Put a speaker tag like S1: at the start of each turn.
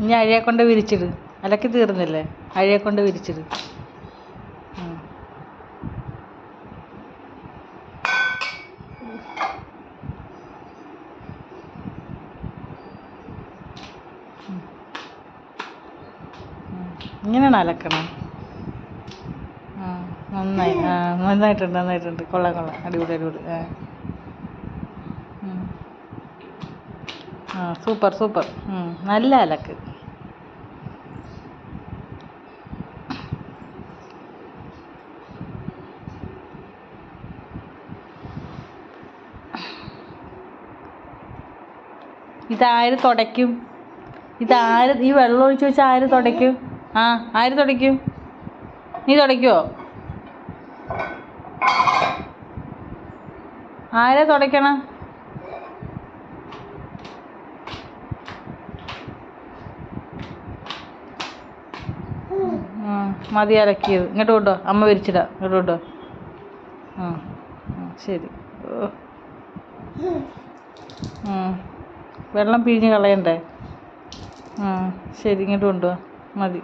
S1: ഇനി അഴയെ കൊണ്ട് വിരിച്ചിട്. അലക്കി തീർന്നില്ലേ? അഴയെ കൊണ്ട് വിരിച്ചിട്. ഇങ്ങനെയാണ് അലക്കണം നന്നായി. നന്നായിട്ടുണ്ട് നന്നായിട്ടുണ്ട്. കൊള്ളാം കൊള്ളാം. അടിപൊളി അടിപൊളി ആ ഉം. ആ സൂപ്പർ സൂപ്പർ. നല്ല അലക്ക്. ഇതാര് തുടയ്ക്കും? ഇതാര് ഈ വെള്ളം ഒഴിച്ച് വെച്ചാൽ ആര് തുടയ്ക്കും? ആ ആര് തുടയ്ക്കും? നീ തുടയ്ക്കുവോ? ആരാ തുടയ്ക്കണം? മതി അലക്കിയത്. ഇങ്ങോട്ട് കൊണ്ടോ അമ്മ വിരിച്ചിടാം. ഇങ്ങോട്ട് കൊണ്ടോ ആ ശരി. വെള്ളം പിഴിഞ്ഞ് കളയണ്ടേ? ആ ശരി ഇങ്ങോട്ട് കൊണ്ടുവാ. മതി.